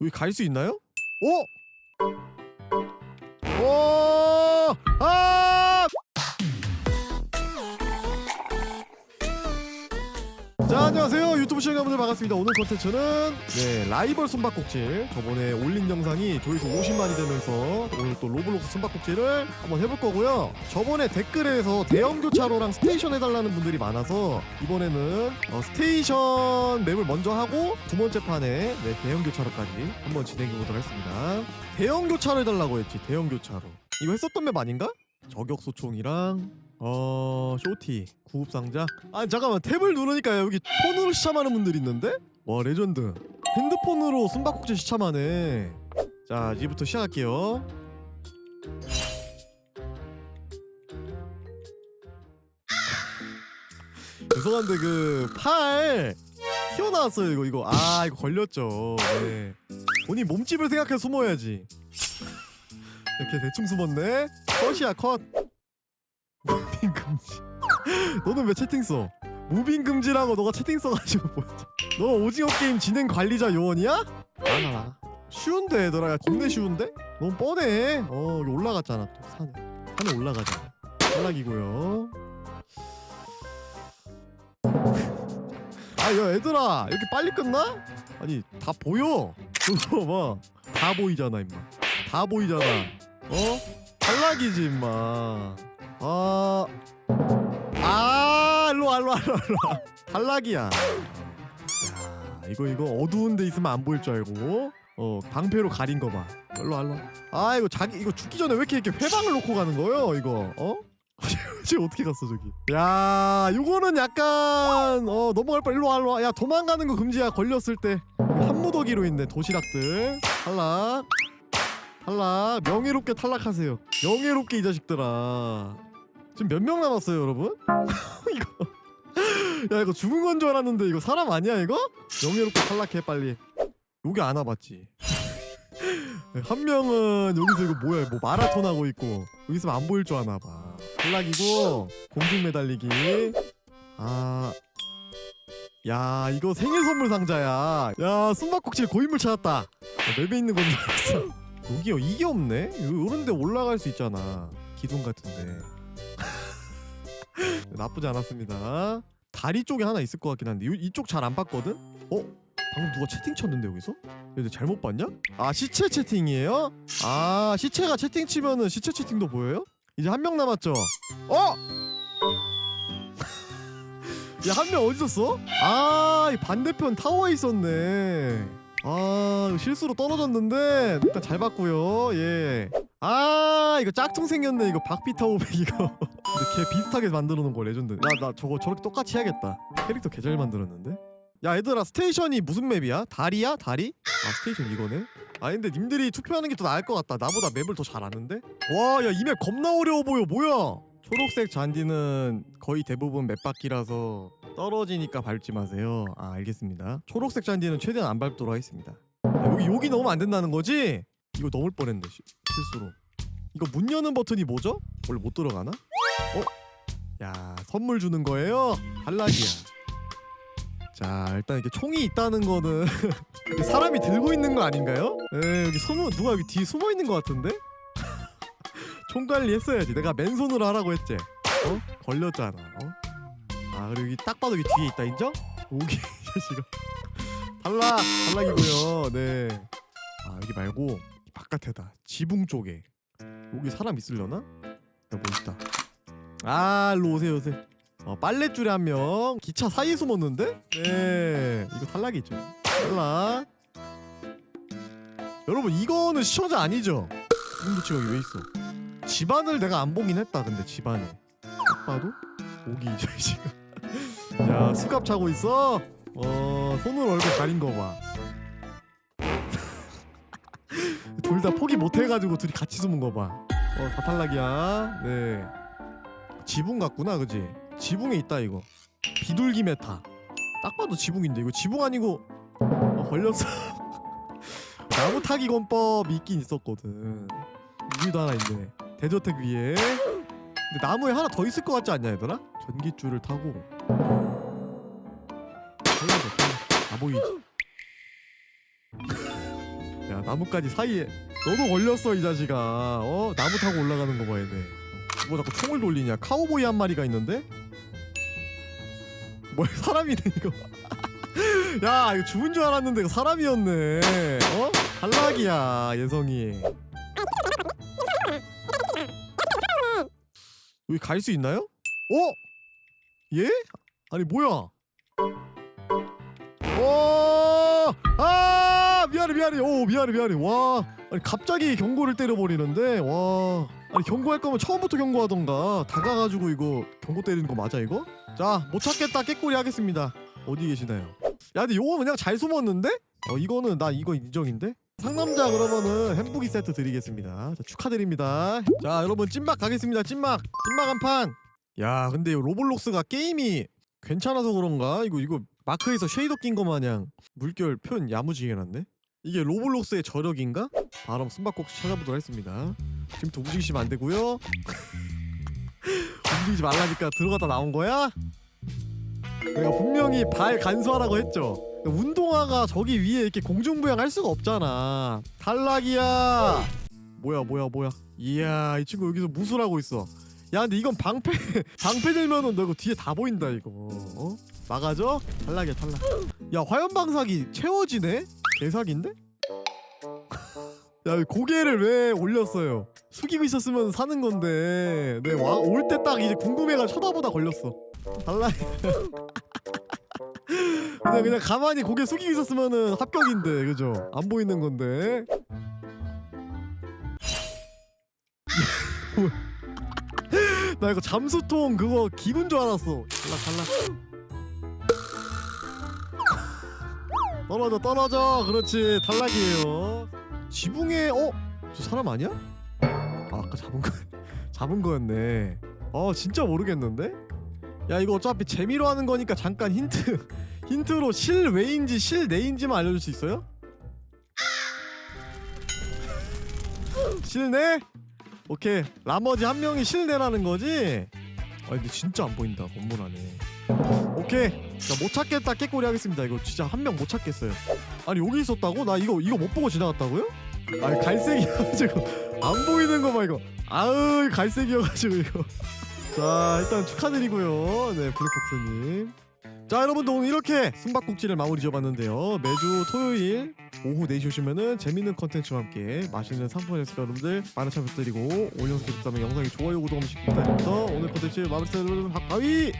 여기 갈 수 있나요? 오! 오! 아! 안녕하세요. 유튜브 시청자분들 반갑습니다. 오늘 컨텐츠는 네 라이벌 숨바꼭질. 저번에 올린 영상이 조회수 50만이 되면서 오늘 또 로블록스 숨바꼭질을 한번 해볼 거고요. 저번에 댓글에서 대형 교차로랑 스테이션 해달라는 분들이 많아서 이번에는 어, 스테이션 맵을 먼저 하고 두 번째 판에 네, 대형 교차로까지 한번 진행해 보도록 하겠습니다. 대형 교차로 해달라고 했지 대형 교차로. 이거 했었던 맵 아닌가? 저격소총이랑 어 쇼티 구급상자. 아 잠깐만 탭을 누르니까 여기 폰으로 시참하는 분들이 있는데? 와 레전드. 핸드폰으로 숨바꼭질 시참하네. 자 이제부터 시작할게요. 죄송한데 그 팔 튀어나왔어요 이거 이거. 아 이거 걸렸죠. 네. 본인 몸집을 생각해 숨어야지. 이렇게 대충 숨었네. 컷이야 컷 무빙 금지. 너는 왜 채팅 써? 무빙 금지라고 너가 채팅 써가지고 뭐였지? 너 오징어 게임 진행 관리자 요원이야? 나가 쉬운데 얘들아. 겁내 쉬운데? 너무 뻔해. 어 여기 올라갔잖아 또. 산에. 산에 올라가잖아. 탈락이고요. 아야 얘들아. 이렇게 빨리 끝나? 아니 다 보여. 그거 봐 다 보이잖아 임마. 다 보이잖아. 어? 탈락이지 임마 아, 아, 일로 와, 일로 와, 일로 와, 일로 와. 탈락이야. 야, 이거 이거 어두운 데 있으면 안 보일 줄 알고, 어 방패로 가린 거 봐. 일로 와, 일로 와. 아, 이거 자기 이거 죽기 전에 왜 이렇게 이렇게 회방을 놓고 가는 거예요, 이거? 어? 지금 어떻게 갔어 저기? 야, 요거는 약간 어 넘어갈 뻔. 일로 와, 일로 와. 야, 도망가는 거 금지야. 걸렸을 때 한무더기로 있네 도시락들. 탈락. 탈락 명예롭게 탈락하세요 명예롭게 이 자식들아 지금 몇 명 남았어요 여러분? 이거. 야 이거 죽은 건 줄 알았는데 이거 사람 아니야 이거? 명예롭게 탈락해 빨리. 여기 안 와봤지. 한 명은 여기서 이거 뭐야 뭐 마라톤 하고 있고 여기 있으면 안 보일 줄 아나 봐. 탈락이고 공중 매달리기. 아. 야 이거 생일 선물 상자야. 야 숨바꼭질 고인물 찾았다. 야, 맵에 있는 건 줄 알았어. 여기요 이게 없네? 요- 요런데 올라갈 수 있잖아. 기둥 같은데 나쁘지 않았습니다 다리 쪽에 하나 있을 것 같긴 한데 요- 이쪽 잘 안 봤거든? 어? 방금 누가 채팅 쳤는데 여기서? 얘들 잘못 봤냐? 아 시체 채팅이에요? 아 시체가 채팅 치면은 시체 채팅도 보여요? 이제 한 명 남았죠? 어? 야 한 명 어디 있었어? 아, 이 반대편 타워에 있었네. 아, 실수로 떨어졌는데 일단 잘 봤고요. 예. 아, 이거 짝퉁 생겼네. 이거 박피터 500 이거. 근데 걔 비슷하게 만들어 놓은 거 레전드. 야, 나 저거 저렇게 똑같이 해야겠다. 캐릭터 개 잘 만들었는데. 야, 얘들아 스테이션이 무슨 맵이야? 다리야? 다리? 아, 스테이션 이거네. 아, 근데 님들이 투표하는 게 더 나을 것 같다. 나보다 맵을 더 잘 아는데? 와, 야, 이 맵 겁나 어려워 보여. 뭐야? 초록색 잔디는 거의 대부분 맵바퀴라서 떨어지니까 밟지 마세요. 아 알겠습니다. 초록색 잔디는 최대한 안 밟도록 하겠습니다. 야, 여기 여기 넣으면 안 된다는 거지? 이거 넣을 뻔했네 시- 실수로. 이거 문 여는 버튼이 뭐죠? 원래 못 들어가나? 어? 야 선물 주는 거예요? 탈락이야. 자 일단 이렇게 총이 있다는 거는 사람이 들고 있는 거 아닌가요? 에 여기 숨어 누가 여기 뒤에 숨어 있는 거 같은데? 총 관리 했어야지. 내가 맨손으로 하라고 했지. 어? 걸렸잖아. 어? 아 그리고 여기 딱 봐도 여기 뒤에 있다 인정? 오기 이 자식아. 탈락 탈락이고요. 네. 아 여기 말고 바깥에다 지붕 쪽에 여기 사람 있으려나? 야뭐 있다. 아 일로 오세요 오세요. 어 빨랫줄에 한 명. 기차 사이에 숨었는데? 네. 이거 탈락이죠. 탈락. 여러분 이거는 시청자 아니죠? 도치 여기 왜 있어? 집안을 내가 안 보긴 했다 근데 집안에 딱 봐도 오기 이 자식 야 수갑 차고 있어 어 손으로 얼굴 가린 거봐 둘 다 포기 못 해가지고 둘이 같이 숨은 거 봐 어 다 탈락이야. 네. 지붕 같구나 그지? 지붕에 있다 이거. 비둘기 메타. 딱 봐도 지붕인데 이거 지붕 아니고 어, 걸렸어. 나무 타기 권법 있긴 있었거든. 여기도 하나 있네. 대저택 위에. 근데 나무에 하나 더 있을 것 같지 않냐 얘들아? 전기줄을 타고. 탈락이야 탈락 다 보이지? 야 나뭇가지 사이에. 너도 걸렸어 이 자식아. 어? 나무 타고 올라가는 거 봐야 돼. 뭐 자꾸 총을 돌리냐? 카우보이 한 마리가 있는데? 뭐야 사람이네 이거? 야 이거 죽은 줄 알았는데 이거 사람이었네. 어? 탈락이야 예성이. 여기 갈 수 있나요? 어? 예? 아니 뭐야? 와! 아! 미안해 미안해. 오, 미안해 미안해. 와. 아니 갑자기 경고를 때려버리는데. 와. 아니 경고할 거면 처음부터 경고하던가. 다가가지고 이거 경고 때리는 거 맞아 이거? 자, 못 찾겠다. 깨꼬리 하겠습니다. 어디 계시나요? 야, 근데 요거 그냥 잘 숨었는데? 어, 이거는 나 이거 인정인데? 상남자 그러면은 햄부기 세트 드리겠습니다. 자, 축하드립니다. 자, 여러분 찐막 가겠습니다. 찐막. 찐막 한 판. 야, 근데 이 로블록스가 게임이 괜찮아서 그런가? 이거 이거 마크에서 쉐이더 낀 거 마냥 물결 표현 야무지게 해놨네? 이게 로블록스의 저력인가? 바로 숨바꼭질 찾아보도록 하겠습니다 지금부터 움직이시면 안 되고요 움직이지 말라니까 들어갔다 나온 거야? 내가 분명히 발 간수하라고 했죠 운동화가 저기 위에 이렇게 공중부양 할 수가 없잖아 탈락이야 뭐야 뭐야 뭐야 이야 이 친구 여기서 무술하고 있어 야 근데 이건 방패 방패 들면은 너 이거 뒤에 다 보인다 이거 어? 막아줘? 탈락이야 탈락 야 화염방사기 채워지네? 개사기인데? 야 고개를 왜 올렸어요? 숙이고 있었으면 사는 건데. 네올 때 딱 이제 궁금해가 쳐다보다 걸렸어. 탈락 그냥 그냥 가만히 고개 숙이고 있었으면은 합격인데 그죠? 안 보이는 건데. 나 이거 잠수통 그거 기군 줄 알았어. 탈락 탈락 떨어져 떨어져 그렇지 탈락이에요 지붕에 어? 저 사람 아니야? 아 아까 잡은 거 잡은 거였네 어 진짜 모르겠는데? 야 이거 어차피 재미로 하는 거니까 잠깐 힌트 힌트로 실외인지 실내인지만 알려줄 수 있어요? 실내? 오케이 나머지 한 명이 실내라는 거지? 아 근데 진짜 안 보인다 건물 안에 오케이 자 못 찾겠다 깨꼬리 하겠습니다. 이거 진짜 한 명 못 찾겠어요. 아니 여기 있었다고? 나 이거 이거 못 보고 지나갔다고요? 아니 갈색이어가지고. 안 보이는 거 봐 이거. 아으 갈색이어가지고 이거. 자 일단 축하드리고요. 네 블랙박스님. 자 여러분들 오늘 이렇게 숨바꼭질을 마무리 지어봤는데요. 매주 토요일 오후 4시 오시면은 재밌는 컨텐츠와 함께 맛있는 상품을 했으니까 여러분들 많은 참여 부탁드리고 올 영상 계속다면 영상이 좋아요 구독 한 번씩 부탁드립니다 오늘 컨텐츠 마무리 지어드리는 박가위